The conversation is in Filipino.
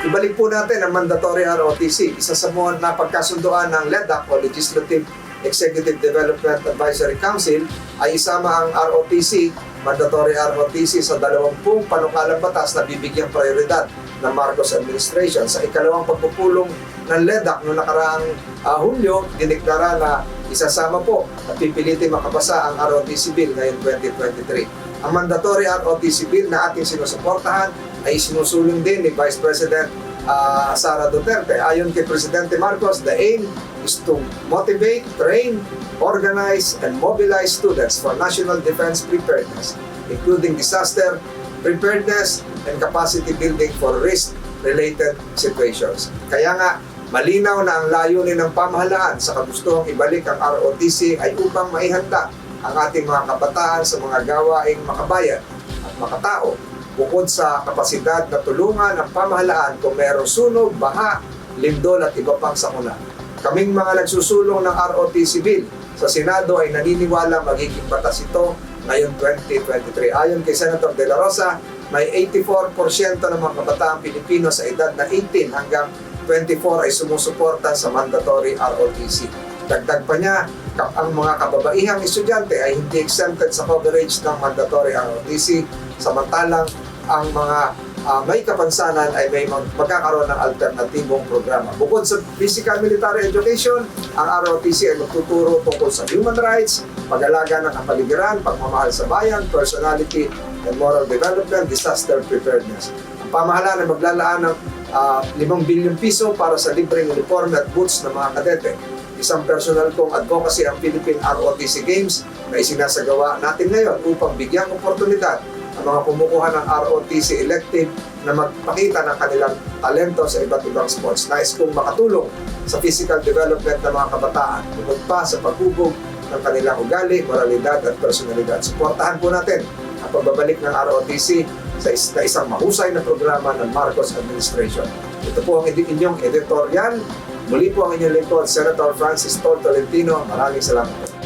Ibalik po natin ang mandatory ROTC. Isa sa mga napagkasundoan ng LEDAC o Legislative Executive Development Advisory Council ay isama ang ROTC, mandatory ROTC sa dalawampung panukalang batas na bibigyang prioridad ng Marcos administration. Sa ikalawang pagpupulong ng LEDAC noong nakaraang ah, Hulyo, diniklara na isasama po at pipilitin makapasa ang ROTC Bill ngayon 2023. Ang mandatory ROTC Bill na ating sinusuportahan ay sinusulong din ni Vice President ah, Sara Duterte. Ayon kay Presidente Marcos, the aim is to motivate, train, organize, and mobilize students for national defense preparedness, including disaster preparedness and capacity building for risk-related situations. Kaya nga, malinaw na ang layunin ng pamahalaan sa kagustuhang ibalik ang ROTC ay upang maihanda ang ating mga kabataan sa mga gawaing makabayan at makatao bukod sa kapasidad na tulungan ng pamahalaan kung mayroong sunog, baha, lindol at iba pang sakuna. Kaming mga nagsusulong ng ROTC Bill sa Senado ay naniniwala magiging batas ito ngayon 2023. Ayon kay Senator De La Rosa, may 84% ng mga kabataang Pilipino sa edad na 18 hanggang 24 ay sumusuporta sa mandatory ROTC. Dagdag pa niya, ang mga kababaihang estudyante ay hindi exempted sa coverage ng mandatory ROTC, samantalang ang mga ah, may kapansanan ay may mag- magkakaroon ng alternatibong programa. Bukod sa physical military education, ang ROTC ay magtuturo tungkol sa human rights, pag-alaga ng kapaligiran, pagmamahal sa bayan, personality and moral development, disaster preparedness. Ang pamahalaan ay maglalaan ng ah, 5 bilyong piso para sa libreng uniforme at boots ng mga kadete. Isang personal kong advocacy ang Philippine ROTC Games na isinasagawa natin ngayon upang bigyang oportunidad ang mga kumukuha ng ROTC elective na magpakita ng kanilang talento sa iba't ibang sports. Nais kong makatulong sa physical development ng mga kabataan bukod pa sa paghubog ng kanilang ugali, moralidad at personalidad. Suportahan po natin ang pagbabalik ng ROTC sa isang mahusay na programa ng Marcos Administration. Ito po ang inyong editorial. Muli po ang inyong lingkod, Senator Francis Tol Tolentino. Maraming salamat.